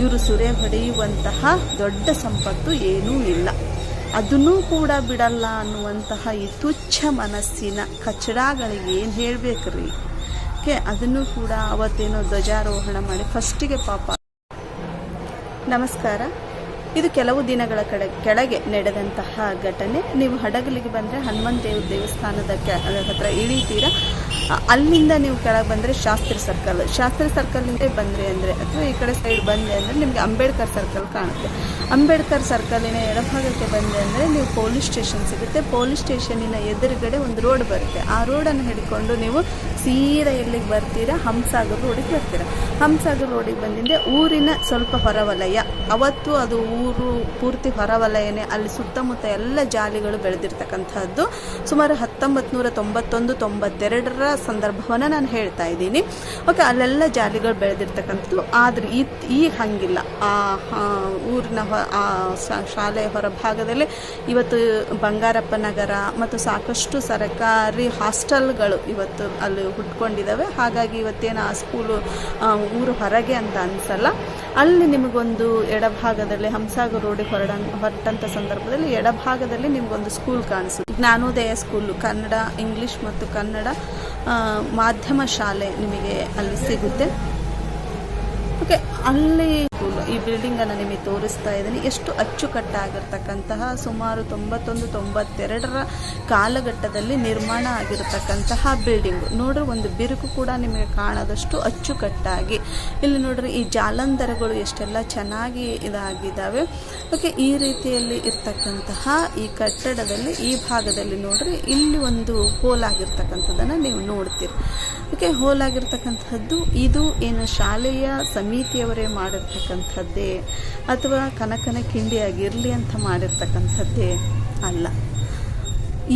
ಇವರು ಸುರೆ ಹೊಡೆಯುವಂತಹ ದೊಡ್ಡ ಸಂಪತ್ತು ಏನೂ ಇಲ್ಲ. ಅದನ್ನೂ ಕೂಡ ಬಿಡಲ್ಲ ಅನ್ನುವಂತಹ ಈ ತುಚ್ಛ ಮನಸ್ಸಿನ ಕಚಡಾಗಳಿಗೆ ಏನು ಹೇಳಬೇಕ್ರಿ? ಕೆ, ಅದನ್ನು ಕೂಡ ಅವತ್ತೇನೋ ಧ್ವಜಾರೋಹಣ ಮಾಡಿ ಫಸ್ಟಿಗೆ ಪಾಪ. ನಮಸ್ಕಾರ. ಇದು ಕೆಲವು ದಿನಗಳ ಕಡೆ, ಕೆಳಗೆ ನಡೆದಂತಹ ಘಟನೆ. ನೀವು ಹಡಗಲಿಗೆ ಬಂದರೆ ಹನುಮಂತ ದೇವ ದೇವಸ್ಥಾನದ ಹತ್ರ ಇಳಿತೀರಾ? ಅಲ್ಲಿಂದ ನೀವು ಕೆಳಗೆ ಬಂದರೆ ಶಾಸ್ತ್ರಿ ಸರ್ಕಲ್ ಶಾಸ್ತ್ರಿ ಸರ್ಕಲಿಂದ ಬಂದರೆ ಅಂದರೆ, ಅಥವಾ ಈ ಕಡೆ ಸೈಡ್ ಬಂದೆ ಅಂದರೆ ನಿಮಗೆ ಅಂಬೇಡ್ಕರ್ ಸರ್ಕಲ್ ಕಾಣುತ್ತೆ. ಅಂಬೇಡ್ಕರ್ ಸರ್ಕಲಿನ ಎಡಭಾಗಕ್ಕೆ ಬಂದೆ ಅಂದರೆ ನೀವು ಪೊಲೀಸ್ ಸ್ಟೇಷನ್ ಸಿಗುತ್ತೆ. ಪೊಲೀಸ್ ಸ್ಟೇಷನಿನ ಎದುರುಗಡೆ ಒಂದು ರೋಡ್ ಬರುತ್ತೆ. ಆ ರೋಡನ್ನು ಹಿಡ್ಕೊಂಡು ನೀವು ಸೀದಾ ಎಲ್ಲಿಗೆ ಬರ್ತೀರಾ? ಹಂಸಾಗರ್ ರೋಡಿಗೆ ಬರ್ತೀರಾ? ಹಂಸಾಗರ್ ರೋಡಿಗೆ ಬಂದಿದ್ದೆ ಊರಿನ ಸ್ವಲ್ಪ ಹೊರವಲಯ. ಅವತ್ತು ಅದು ಊರು ಪೂರ್ತಿ ಹೊರವಲಯನೇ. ಅಲ್ಲಿ ಸುತ್ತಮುತ್ತ ಎಲ್ಲ ಜಾಲಿಗಳು ಬೆಳೆದಿರ್ತಕ್ಕಂಥದ್ದು. ಸುಮಾರು ಹತ್ತೊಂಬತ್ತು ನೂರ ತೊಂಬತ್ತೊಂದು, ತೊಂಬತ್ತೆರಡರ ಸಂದರ್ಭವನ್ನು ನಾನು ಹೇಳ್ತಾ ಇದ್ದೀನಿ. ಓಕೆ ಅಲ್ಲೆಲ್ಲ ಜಾಲಿಗಳು ಬೆಳೆದಿರ್ತಕ್ಕಂಥದ್ದು. ಆದರೆ ಈ ಈಗ ಹಂಗಿಲ್ಲ. ಆ ಊರಿನ ಶಾಲೆಯ ಹೊರಭಾಗದಲ್ಲಿ ಇವತ್ತು ಬಂಗಾರಪ್ಪ ನಗರ ಮತ್ತು ಸಾಕಷ್ಟು ಸರಕಾರಿ ಹಾಸ್ಟೆಲ್ಗಳು ಇವತ್ತು ಅಲ್ಲಿ ಹುಟ್ಕೊಂಡಿದ್ದಾವೆ ಹಾಗಾಗಿ ಇವತ್ತೇನು ಆ ಸ್ಕೂಲು ಊರು ಹೊರಗೆ ಅಂತ ಅನಿಸಲ್ಲ. ಅಲ್ಲಿ ನಿಮಗೊಂದು ಎಡಭಾಗದಲ್ಲಿ ಹಂಸಾಗರ್ ರೋಡಿಗೆ ಹೊರಡ ಹೊರಟಂಥ ಸಂದರ್ಭದಲ್ಲಿ ಎಡಭಾಗದಲ್ಲಿ ನಿಮಗೊಂದು ಸ್ಕೂಲ್ ಕಾಣಿಸುತ್ತೆ ಜ್ಞಾನೋದಯ ಸ್ಕೂಲು. ಕನ್ನಡ, ಇಂಗ್ಲಿಷ್ ಮತ್ತು ಕನ್ನಡ ಮಾಧ್ಯಮ ಶಾಲೆ ನಿಮಗೆ ಅಲ್ಲಿ ಸಿಗುತ್ತೆ. ಓಕೆ, ಅಲ್ಲಿ ಸ್ಕೂಲು. ಈ ಬಿಲ್ಡಿಂಗನ್ನು ನಿಮಗೆ ತೋರಿಸ್ತಾ ಇದ್ದೀನಿ. ಎಷ್ಟು ಅಚ್ಚುಕಟ್ಟಾಗಿರ್ತಕ್ಕಂತಹ, ಸುಮಾರು ತೊಂಬತ್ತೊಂದು, ತೊಂಬತ್ತೆರಡರ ಕಾಲಘಟ್ಟದಲ್ಲಿ ನಿರ್ಮಾಣ ಆಗಿರತಕ್ಕಂತಹ ಬಿಲ್ಡಿಂಗ್ ನೋಡ್ರಿ, ಒಂದು ಬಿರುಕು ಕೂಡ ನಿಮಗೆ ಕಾಣದಷ್ಟು ಅಚ್ಚುಕಟ್ಟಾಗಿ. ಇಲ್ಲಿ ನೋಡ್ರಿ, ಈ ಜಾಲಂಧರಗಳು ಎಷ್ಟೆಲ್ಲ ಚೆನ್ನಾಗಿ ಇದಾಗಿದ್ದಾವೆ. ಓಕೆ, ಈ ರೀತಿಯಲ್ಲಿ ಇರ್ತಕ್ಕಂತಹ ಈ ಕಟ್ಟಡದಲ್ಲಿ, ಈ ಭಾಗದಲ್ಲಿ ನೋಡ್ರಿ, ಇಲ್ಲಿ ಒಂದು ಹೋಲ್ ಆಗಿರ್ತಕ್ಕಂಥದ್ದನ್ನು ನೀವು ನೋಡ್ತೀರಿ. ಓಕೆ ಹೋಲ್ ಆಗಿರ್ತಕ್ಕಂಥದ್ದು, ಇದು ಏನು ಶಾಲೆಯ ಸಮಿತಿಯವರೇ ಮಾಡಿರ್ತಕ್ಕಂಥದ್ದೇ ಅಥವಾ ಕನಕನ ಕಿಂಡಿಯಾಗಿರಲಿ ಅಂತ ಮಾಡಿರ್ತಕ್ಕಂಥದ್ದೇ ಅಲ್ಲ.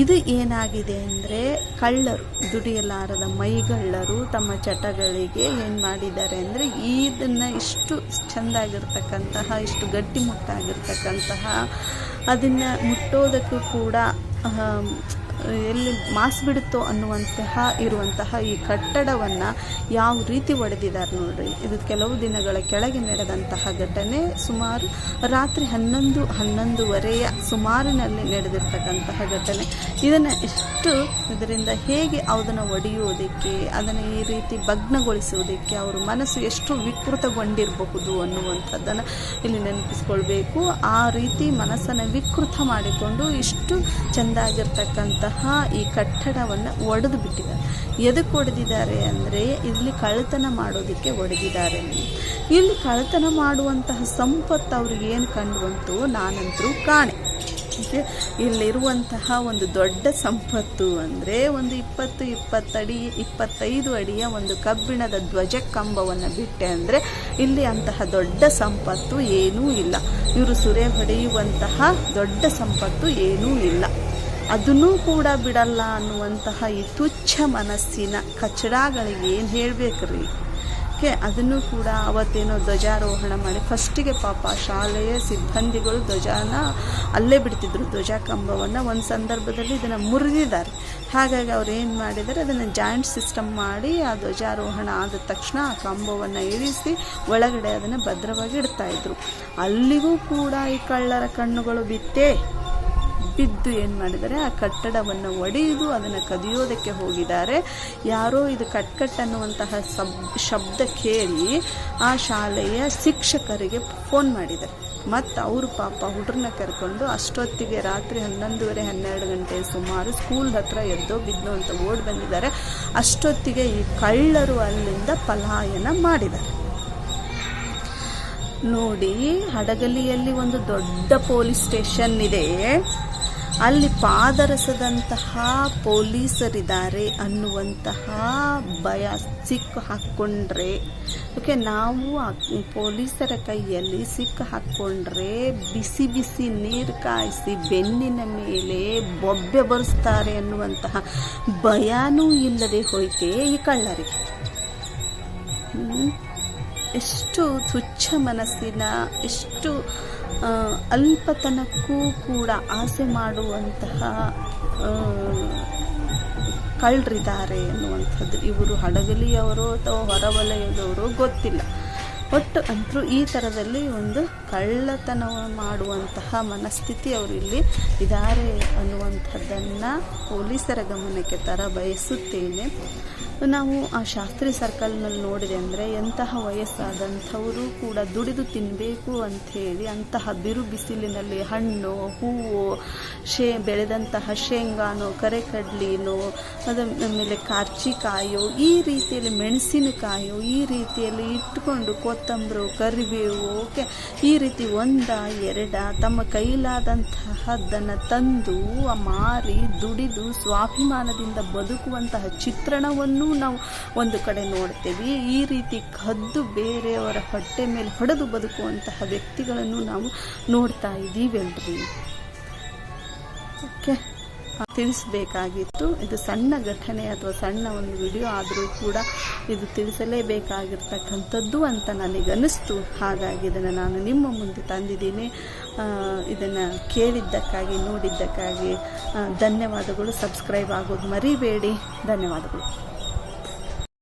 ಇದು ಏನಾಗಿದೆ ಅಂದರೆ ಕಳ್ಳರು, ದುಡಿಯಲಾರದ ಮೈಗಳ್ಳರು ತಮ್ಮ ಚಟಗಳಿಗೆ ಏನು ಮಾಡಿದ್ದಾರೆ ಅಂದರೆ ಇದನ್ನು ಇಷ್ಟು ಚೆಂದಾಗಿರ್ತಕ್ಕಂತಹ, ಇಷ್ಟು ಗಟ್ಟಿಮುಟ್ಟಾಗಿರ್ತಕ್ಕಂತಹ, ಅದನ್ನು ಮುಟ್ಟೋದಕ್ಕೂ ಕೂಡ ಎಲ್ಲಿ ಮಾಸ್ ಬಿಡುತ್ತೋ ಅನ್ನುವಂತಹ ಇರುವಂತಹ ಈ ಕಟ್ಟಡವನ್ನು ಯಾವ ರೀತಿ ಒಡೆದಿದ್ದಾರೆ ನೋಡ್ರಿ. ಇದು ಕೆಲವು ದಿನಗಳ ಕೆಳಗೆ ನಡೆದಂತಹ ಘಟನೆ. ಸುಮಾರು ರಾತ್ರಿ ಹನ್ನೊಂದು, ಹನ್ನೊಂದುವರೆಯ ಸುಮಾರಿನಲ್ಲಿ ನಡೆದಿರ್ತಕ್ಕಂತಹ ಘಟನೆ. ಇದನ್ನು ಎಷ್ಟು ಇದರಿಂದ ಹೇಗೆ ಅದನ್ನು ಒಡೆಯುವುದಕ್ಕೆ, ಅದನ್ನು ಈ ರೀತಿ ಭಗ್ನಗೊಳಿಸುವುದಕ್ಕೆ ಅವರ ಮನಸ್ಸು ಎಷ್ಟು ವಿಕೃತಗೊಂಡಿರಬಹುದು ಅನ್ನುವಂಥದ್ದನ್ನು ಇಲ್ಲಿ ನೆನಪಿಸ್ಕೊಳ್ಬೇಕು. ಆ ರೀತಿ ಮನಸ್ಸನ್ನು ವಿಕೃತ ಮಾಡಿಕೊಂಡು ಇಷ್ಟು ಚೆಂದಾಗಿರ್ತಕ್ಕಂತಹ ಈ ಕಟ್ಟಡವನ್ನು ಒಡೆದು ಬಿಟ್ಟಿದ್ದಾರೆ ಎದಕ್ಕೆ ಒಡೆದಿದ್ದಾರೆ ಅಂದರೆ ಇಲ್ಲಿ ಕಳ್ಳತನ ಮಾಡೋದಕ್ಕೆ ಒಡೆದಿದ್ದಾರೆ. ಇಲ್ಲಿ ಕಳ್ಳತನ ಮಾಡುವಂತಹ ಸಂಪತ್ತು ಅವ್ರಿಗೆ ಏನು ಕಂಡು ಬಂತು ನಾನಂತರೂ ಕಾಣೆ ಇಲ್ಲಿರುವಂತಹ ಒಂದು ದೊಡ್ಡ ಸಂಪತ್ತು ಅಂದರೆ ಒಂದು ಇಪ್ಪತ್ತು ಇಪ್ಪತ್ತಡಿ ಇಪ್ಪತ್ತೈದು ಅಡಿಯ ಒಂದು ಕಬ್ಬಿಣದ ಧ್ವಜ ಕಂಬವನ್ನು ಬಿಟ್ಟೆ ಅಂದರೆ ಇಲ್ಲಿ ಅಂತಹ ದೊಡ್ಡ ಸಂಪತ್ತು ಏನೂ ಇಲ್ಲ. ಇವರು ಸುರೆ ಹೊಡೆಯುವಂತಹ ದೊಡ್ಡ ಸಂಪತ್ತು ಏನೂ ಇಲ್ಲ. ಅದನ್ನೂ ಕೂಡ ಬಿಡಲ್ಲ ಅನ್ನುವಂತಹ ಈ ತುಚ್ಛ ಮನಸ್ಸಿನ ಕಚಡಾಗಳಿಗೆ ಏನು ಹೇಳಬೇಕ್ರಿ? ಓಕೆ ಅದನ್ನು ಕೂಡ ಅವತ್ತೇನೋ ಧ್ವಜಾರೋಹಣ ಮಾಡಿ, ಫಸ್ಟಿಗೆ ಪಾಪ ಶಾಲೆಯ ಸಿಬ್ಬಂದಿಗಳು ಧ್ವಜನ ಅಲ್ಲೇ ಬಿಡ್ತಿದ್ರು, ಧ್ವಜ ಕಂಬವನ್ನು. ಒಂದು ಸಂದರ್ಭದಲ್ಲಿ ಇದನ್ನು ಮುರಿದಿದ್ದಾರೆ. ಹಾಗಾಗಿ ಅವ್ರು ಏನು ಮಾಡಿದ್ದಾರೆ, ಅದನ್ನು ಜಾಯಿಂಟ್ ಸಿಸ್ಟಮ್ ಮಾಡಿ ಆ ಧ್ವಜಾರೋಹಣ ಆದ ತಕ್ಷಣ ಆ ಕಂಬವನ್ನು ಇಳಿಸಿ ಒಳಗಡೆ ಅದನ್ನು ಭದ್ರವಾಗಿ ಇಡ್ತಾಯಿದ್ರು ಅಲ್ಲಿಗೂ ಕೂಡ ಈ ಕಳ್ಳರ ಕಣ್ಣುಗಳು ಬಿತ್ತೇ ಬಿದ್ದು ಏನು ಮಾಡಿದ್ದಾರೆ? ಆ ಕಟ್ಟಡವನ್ನು ಒಡೆಯುವುದು ಅದನ್ನು ಕದಿಯೋದಕ್ಕೆ ಹೋಗಿದ್ದಾರೆ. ಯಾರೋ ಇದು ಕಟ್ಕಟ್ ಅನ್ನುವಂತಹ ಸಬ್, ಶಬ್ದ ಕೇಳಿ ಆ ಶಾಲೆಯ ಶಿಕ್ಷಕರಿಗೆ ಫೋನ್ ಮಾಡಿದ್ದಾರೆ ಮತ್ತು ಅವರು ಪಾಪ ಹುಡ್ರನ್ನ ಕರ್ಕೊಂಡು ಅಷ್ಟೊತ್ತಿಗೆ ರಾತ್ರಿ ಹನ್ನೊಂದುವರೆ ಹನ್ನೆರಡು ಗಂಟೆ ಸುಮಾರು ಸ್ಕೂಲ್ ಹತ್ರ ಎದ್ದೋ ಬಿದ್ದೋ ಅಂತ ಓಡಿ ಬಂದಿದ್ದಾರೆ. ಅಷ್ಟೊತ್ತಿಗೆ ಈ ಕಳ್ಳರು ಅಲ್ಲಿಂದ ಪಲಾಯನ ಮಾಡಿದ್ದಾರೆ. ನೋಡಿ, ಹಡಗಲಿಯಲ್ಲಿ ಒಂದು ದೊಡ್ಡ ಪೊಲೀಸ್ ಸ್ಟೇಷನ್ ಇದೆ. ಅಲ್ಲಿ ಪಾದರಸದಂತಹ ಪೊಲೀಸರಿದ್ದಾರೆ ಅನ್ನುವಂತಹ ಭಯ ಸಿಕ್ಕು ಹಾಕ್ಕೊಂಡ್ರೆ ಓಕೆ ನಾವು ಪೊಲೀಸರ ಕೈಯಲ್ಲಿ ಸಿಕ್ಕು ಹಾಕ್ಕೊಂಡ್ರೆ ಬಿಸಿ ಬಿಸಿ ನೀರು ಕಾಯಿಸಿ ಬೆನ್ನಿನ ಮೇಲೆ ಬೊಬ್ಬೆ ಬರೆಸ್ತಾರೆ ಅನ್ನುವಂತಹ ಭಯನೂ ಇಲ್ಲದೆ ಹೋಯ್ತೆ ಈ ಕಳ್ಳರಿಗೆ. ಎಷ್ಟು ತುಚ್ಛ ಮನಸ್ಸಿನ, ಎಷ್ಟು ಅಲ್ಪತನಕ್ಕೂ ಕೂಡ ಆಸೆ ಮಾಡುವಂತಹ ಕಳ್ಳರಿದ್ದಾರೆ ಎನ್ನುವಂಥದ್ದು. ಇವರು ಹಡಗಲಿಯವರು ಅಥವಾ ಹೊರವಲಯದವರು ಗೊತ್ತಿಲ್ಲ. ಒಟ್ಟು ಅಂತರೂ ಈ ಥರದಲ್ಲಿ ಒಂದು ಕಳ್ಳತನ ಮಾಡುವಂತಹ ಮನಸ್ಥಿತಿ ಅವರಿಲ್ಲಿ ಇದ್ದಾರೆ ಅನ್ನುವಂಥದ್ದನ್ನು ಪೊಲೀಸರ ಗಮನಕ್ಕೆ ತರ ಬಯಸುತ್ತೇನೆ ನಾವು ಆ ಶಾಸ್ತ್ರಿ ಸರ್ಕಲ್ನಲ್ಲಿ ನೋಡಿದೆ ಅಂದರೆ ಎಂತಹ ವಯಸ್ಸಾದಂಥವರು ಕೂಡ ದುಡಿದು ತಿನ್ನಬೇಕು ಅಂಥೇಳಿ ಅಂತಹ ಬಿರು ಬಿಸಿಲಿನಲ್ಲಿ ಹಣ್ಣು, ಹೂವು, ಶೇ, ಬೆಳೆದಂತಹ ಶೇಂಗಾನೋ, ಕರೆಕಡ್ಲಿನೋ, ಅದ ಆಮೇಲೆ ಕಾರ್ಚಿಕಾಯೋ, ಈ ರೀತಿಯಲ್ಲಿ ಮೆಣಸಿನಕಾಯೋ, ಈ ರೀತಿಯಲ್ಲಿ ಇಟ್ಟುಕೊಂಡು ಕೊತ್ತಂಬರು, ಕರಿಬೇವು, ಓಕೆ, ಈ ರೀತಿ ಒಂದ, ಎರಡ ತಮ್ಮ ಕೈಲಾದಂತಹದ್ದನ್ನು ತಂದು ಮಾರಿ, ದುಡಿದು, ಸ್ವಾಭಿಮಾನದಿಂದ ಬದುಕುವಂತಹ ಚಿತ್ರಣವನ್ನು ನಾವು ಒಂದು ಕಡೆ ನೋಡ್ತೇವೆ. ಈ ರೀತಿ ಕದ್ದು ಬೇರೆಯವರ ಹೊಟ್ಟೆ ಮೇಲೆ ಹೊಡೆದು ಬದುಕುವಂತಹ ವ್ಯಕ್ತಿಗಳನ್ನು ನಾವು ನೋಡ್ತಾ ಇದ್ದೀವಲ್ರಿ. ಓಕೆ. ತಿಳಿಸಬೇಕಾಗಿತ್ತು. ಇದು ಸಣ್ಣ ಘಟನೆ ಅಥವಾ ಸಣ್ಣ ಒಂದು ವಿಡಿಯೋ ಆದರೂ ಕೂಡ ಇದು ತಿಳಿಸಲೇಬೇಕಾಗಿರ್ತಕ್ಕಂಥದ್ದು ಅಂತ ನನಗನ್ನಿಸ್ತು. ಹಾಗಾಗಿ ಇದನ್ನು ನಾನು ನಿಮ್ಮ ಮುಂದೆ ತಂದಿದ್ದೀನಿ. ಇದನ್ನು ಕೇಳಿದ್ದಕ್ಕಾಗಿ, ನೋಡಿದ್ದಕ್ಕಾಗಿ ಧನ್ಯವಾದಗಳು. ಸಬ್ಸ್ಕ್ರೈಬ್ ಆಗೋದು ಮರಿಬೇಡಿ. ಧನ್ಯವಾದಗಳು.